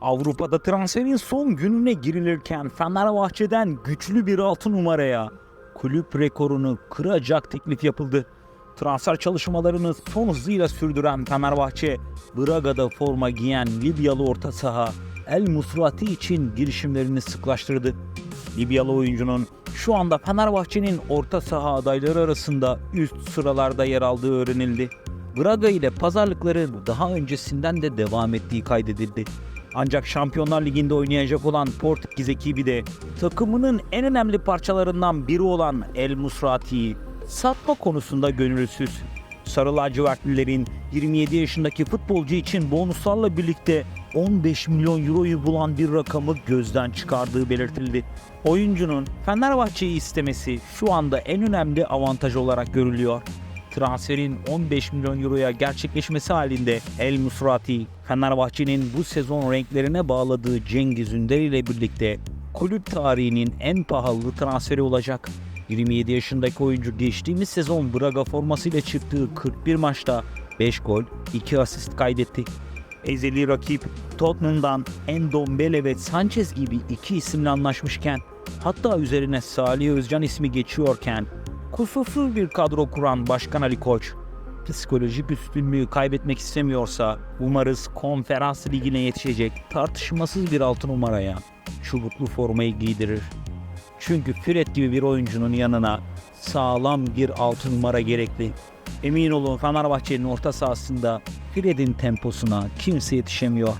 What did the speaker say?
Avrupa'da transferin son gününe girilirken Fenerbahçe'den güçlü bir altı numaraya kulüp rekorunu kıracak teklif yapıldı. Transfer çalışmalarını son hızıyla sürdüren Fenerbahçe, Braga'da forma giyen Libyalı orta saha El Musrati için girişimlerini sıklaştırdı. Libyalı oyuncunun şu anda Fenerbahçe'nin orta saha adayları arasında üst sıralarda yer aldığı öğrenildi. Braga ile pazarlıkları daha öncesinden de devam ettiği kaydedildi. Ancak Şampiyonlar Ligi'nde oynayacak olan Portekiz ekibi de takımının en önemli parçalarından biri olan El Musrati'yi satma konusunda gönülsüz. Sarı lacivertlilerin 27 yaşındaki futbolcu için bonuslarla birlikte 15 milyon euroyu bulan bir rakamı gözden çıkardığı belirtildi. Oyuncunun Fenerbahçe'yi istemesi şu anda en önemli avantaj olarak görülüyor. Transferin 15 milyon euroya gerçekleşmesi halinde El Musrati, Fenerbahçe'nin bu sezon renklerine bağladığı Cengiz Ünder ile birlikte kulüp tarihinin en pahalı transferi olacak. 27 yaşındaki oyuncu geçtiğimiz sezon Braga formasıyla çıktığı 41 maçta 5 gol, 2 asist kaydetti. Ezeli rakip Tottenham'dan Endombele ve Sanchez gibi iki isimle anlaşmışken hatta üzerine Salih Özcan ismi geçiyorken kusursuz bir kadro kuran Başkan Ali Koç psikolojik üstünlüğü kaybetmek istemiyorsa umarız konferans ligine yetişecek tartışmasız bir altı numaraya çubuklu formayı giydirir. Çünkü Fred gibi bir oyuncunun yanına sağlam bir altı numara gerekli. Emin olun Fenerbahçe'nin orta sahasında Fred'in temposuna kimse yetişemiyor.